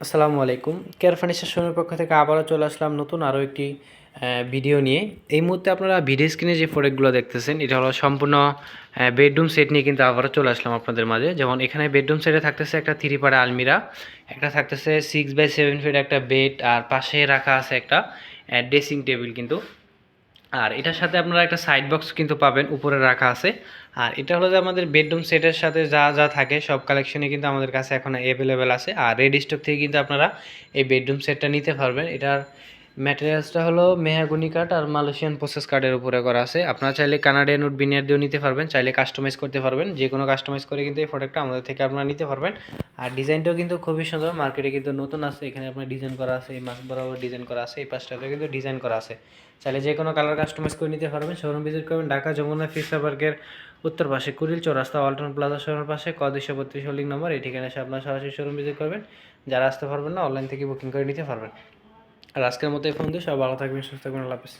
আসসালামু আলাইকুম। Care furniture শোরুমের পক্ষ থেকে আবারও চলে আসলাম নতুন আরও একটি ভিডিও নিয়ে। এই মুহূর্তে আপনারা ভিডিও স্ক্রিনে যে প্রোডাক্টগুলো দেখতেছেন, এটা হলো সম্পূর্ণ বেডরুম সেট নিয়ে কিন্তু আবারও চলে আসলাম আপনাদের মাঝে। যেমন এখানে বেডরুম সেটে থাকতেছে একটা থ্রি পাড়া আলমিরা, একটা থাকতেছে সিক্স বাই সেভেন ফিট একটা বেড আর পাশে রাখা আছে একটা ড্রেসিং টেবিল কিন্তু। আর এটার সাথে আপনারা একটা সাইড বক্স কিন্তু পাবেন, উপরে রাখা আছে। আর এটা হলো যে আমাদের বেডরুম সেটের সাথে যা যা থাকে, সব কালেকশনই কিন্তু আমাদের কাছে এখন অ্যাভেলেবেল আছে। আর রেড স্টক থেকে কিন্তু আপনারা এই বেডরুম সেটটা নিতে পারবেন। এটার ম্যাটেরিয়ালসটা হলো মেহাগুনি কাঠ আর মালয়েশিয়ান প্রসেস কার্ডের উপরে করা আছে। আপনারা চাইলে কানাডিয়ান উড বিনিয়ার দিয়েও নিতে পারবেন, চাইলে কাস্টমাইজ করতে পারবেন। যে কোনো কাস্টমাইজ করে কিন্তু এই প্রোডাক্টটা আমাদের থেকে আপনারা নিতে পারবেন। আর ডিজাইনটাও কিন্তু খুবই সুন্দর মার্কেটে কিন্তু নতুন আছে, এখানে আপনার ডিজাইন করা আছে, এই মাছ বরাবর ডিজাইন করা আছে, এই পাশটাতেও কিন্তু ডিজাইন করা আছে। চাইলে যে কোনো কালার কাস্টমাইজ করে নিতে পারবেন। শোরুম ভিজিট করবেন ঢাকা, যমুনা ফিসা পার্কের উত্তর পাশে, কুড়িল চৌরাস্তা অল্টন প্লাজা শোরুমের পাশে ক দুশো বত্রিশ হোল্ডিং নম্বর এই ঠিকানা এসে আপনার সরাসরি শোরুম ভিজিট করবেন। যারা আসতে পারবেন না অনলাইন থেকে বুকিং করে নিতে পারবেন। আর আজকের মতো এই ফোন দিয়ে সব ভালো থাকবেন সুস্থ থাকবেন আল্লাহ হাফেজ।